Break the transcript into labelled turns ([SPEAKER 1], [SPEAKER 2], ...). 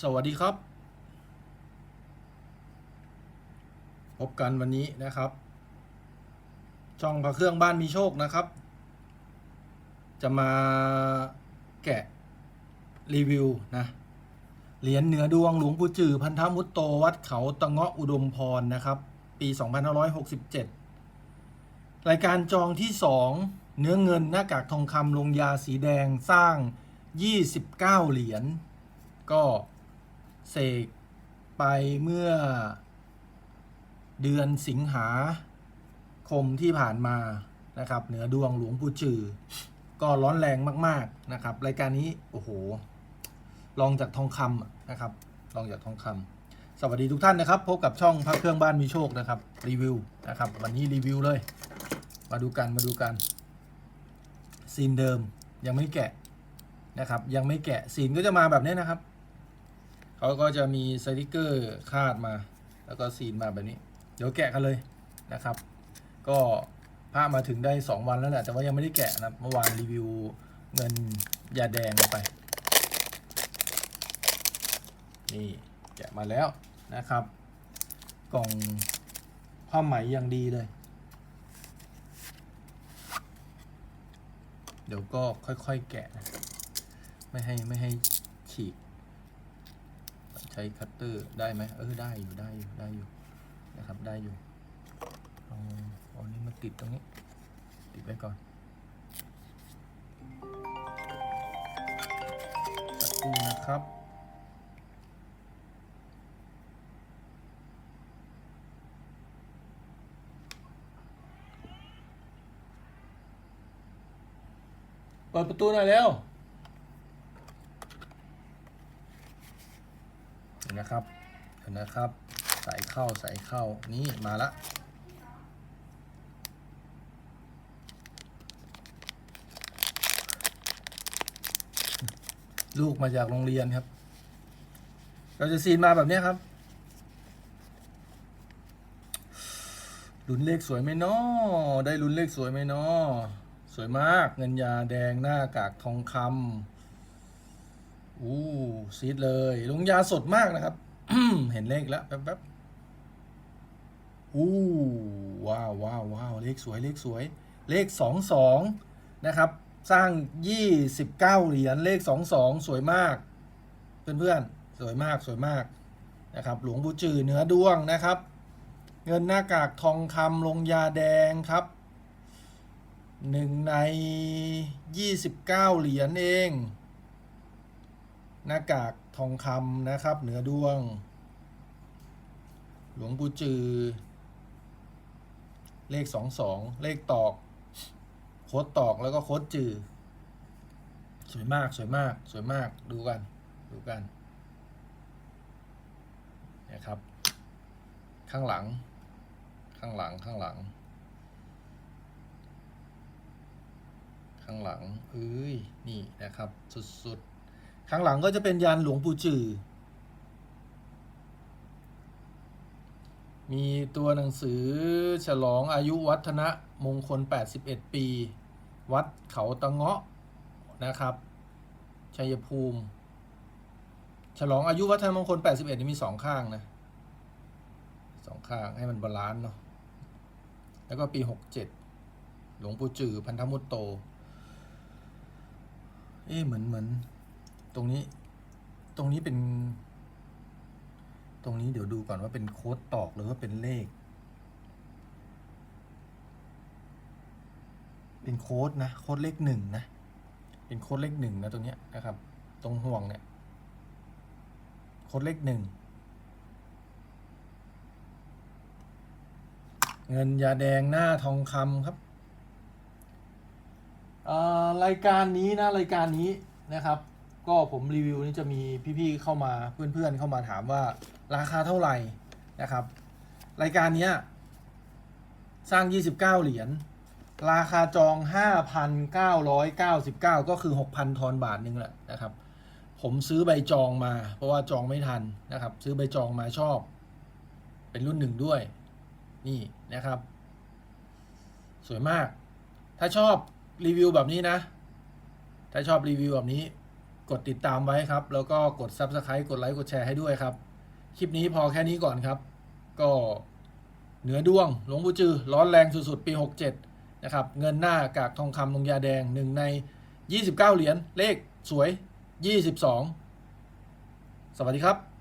[SPEAKER 1] สวัสดีครับ พบกันวันนี้นะครับ ช่องพระเครื่องบ้านมีโชคนะครับ จะมาแกะรีวิวนะเหรียญเหนือดวงหลวงปู่จือพันธมุตโตวัดเขาตะเงาะอุดมพรนะครับ ปี 2567 รายการจองที่ 2 เนื้อเงินหน้ากากทองคำลงยาสีแดงสร้าง 29 เหรียญก็ เสกไปเมื่อเดือนสิงหาคมที่ผ่านมานะครับ เหนือดวงหลวงปู่จือ ก็ร้อนแรงมาก ๆนะครับ รายการนี้โอ้โหลองจากทองคำนะครับลองจากทองคำสวัสดีทุกท่านนะครับ พบกับช่องพระเครื่องบ้านมีโชคนะครับ รีวิวนะครับ วันนี้รีวิวเลย มาดูกันมาดูกันซีนเดิมยังไม่แกะนะครับ ยังไม่แกะซีนก็จะมาแบบนี้นะครับ เขาก็จะมีสติกเกอร์คาดมา แล้วก็ซีนมาแบบนี้ เดี๋ยวแกะกันเลยนะครับ ก็พามาถึงได้ 2 วันแล้วแหละ แต่ว่ายังไม่ได้แกะนะเมื่อวานรีวิวเงินยาแดงไป นี่แกะมาแล้วนะครับ กล่องผ้าไหมอย่างดีเลย เดี๋ยวก็ค่อยๆแกะนะไม่ให้ไม่ให้ฉีก ใช้คัตเตอร์ได้ไหมเออได้อยู่ได้อยู่ได้อยู่นะครับได้อยู่เอาเอาอันนี้มาติดตรงนี้ ติดไว้ก่อนสักครู่นะครับเปิดประตูหน่อยเร็วเห็ นะครับเห็นนะครับ ใส่เข้าใส่เข้านี่มาละลูกมาจากโรงเรียนครับ เราจะซีนมาแบบนี้ครับลุ้นเลขสวยไหมนาะได้ลุ้นเลขสวยไหมนาะสวยมากเงินยาแดงหน้ากากทองคำ ซีดเลยลงยาสดมากนะครับ เห็นเลขแล้วแป๊บๆอู้ว้าวว้าวว้าวเลขสวยเลขสวย เลขสองสองนะครับ สร้างยี่สิบเก้าเหรียญเลขสองสองสวยมาก เพื่อนๆ สวยมากสวยมากนะครับ หลวงปู่จือเหนือดวงนะครับ เงินหน้ากากทองคำลงยาแดงครับหนึ่งในยี่สิบเก้าเหรียญเอง น้ากากทองคำนะครับ เหนือดวง หลวงปู่จือ เลขสองสองเลขตอก โคดตอกแล้วก็โคดจือ สวยมากสวยมากสวยมากดูกัน ดูกันนะครับ ข้างหลัง ข้างหลังข้างหลัง ข้างหลังเอ้ยนี่นะครับ สุดๆ ข้างหลังก็จะเป็นยันหลวงปู่จือ มีตัวหนังสือฉลองอายุวัฒนะมงคล 81 ปี วัดเขาตะเงาะนะครับชัยภูมิ ฉลองอายุวัฒนมงคล 81 นี่มีสองข้างนะสองข้างให้มันบาลานซ์เนาะแล้วก็ปี 67 หลวงปู่จือพันธมุตโต เอ๊ะเหมือนเหมือน ตรงนี้ ตรงนี้เป็น ตรงนี้เดี๋ยวดูก่อนว่าเป็นโค้ดตอกหรือว่าเป็นเลข เป็นโค้ดนะ โค้ดเลขหนึ่งนะ เป็นโค้ดเลขหนึ่งนะตรงเนี้ยนะครับ ตรงห่วงเนี่ย โค้ดเลขหนึ่งเงินยาแดงหน้าทองคำครับเอ่อรายการนี้นะรายการนี้นะครับ ก็ผมรีวิวนี่จะมีพี่ๆเข้ามาเพื่อนๆเข้ามาถามว่าราคาเท่าไหร่นะครับ รายการเนี้ยสร้าง 29 เหรียญราคาจอง 5,999 ก็คือ 6,000 ทอนบาทหนึงแหละนะครับ ผมซื้อใบจองมา เพราะว่าจองไม่ทันนะครับ ซื้อใบจองมาชอบ เป็นรุ่นหนึ่งด้วย นี่นะครับ สวยมาก ถ้าชอบรีวิวแบบนี้นะ ถ้าชอบรีวิวแบบนี้ กดติดตามไว้ครับ แล้วก็กด Subscribe กดไลค์กดแชร์ให้ด้วยครับ คลิปนี้พอแค่นี้ก่อนครับ ก็เหนือดวงหลวงปู่จือ ร้อนแรงสุดๆ ปี 67 นะครับ เงินหน้ากากทองคำลงยาแดงหนึ่งใน 29 เหรียญเลขสวย 22 สวัสดีครับ